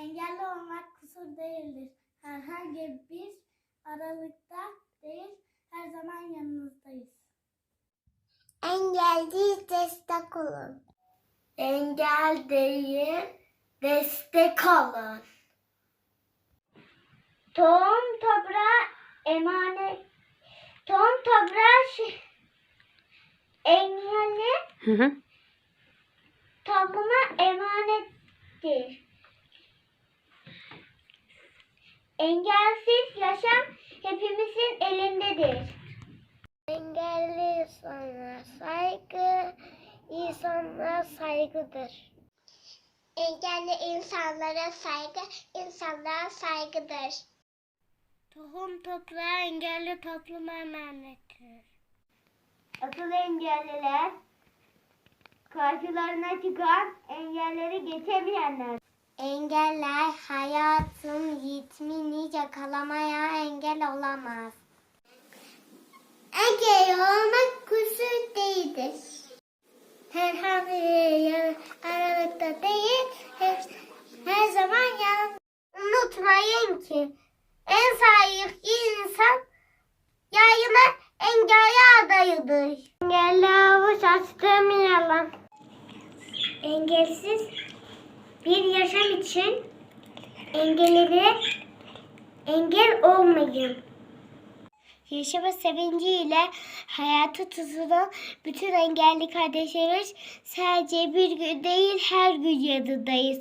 Engelli olmak kusur değildir. Herhangi bir aralıkta değil, her zaman yanınızdayız. Engelli destek olun. Engel değil, destek olun. Tohum toprağa emanet. Tohum toprağa şi- engelli Hı hı. topluma emanettir. Engelsiz yaşam hepimizin elindedir. Engelli insanlara saygı, insanlara saygıdır. Engelli insanlara saygı, insanlara saygıdır. Tohum toprağa engelli topluma emanettir. Asıl engelliler karşılarına çıkan engelleri geçemeyenler. Engeller ritmini yakalamaya engel olamaz. Engel olmak kusur değildir. Herhangi bir aralıkta değil, her, her zaman yan. Unutmayın ki en sahip insan yayına engelli adayıdır. Engelli avuç açtırmayalım. Engelsiz bir yaşam için engellere engel olmayın. Yaşama sevinciyle hayatı tutunan bütün engelli kardeşlerimiz sadece bir gün değil her gün yanındayız.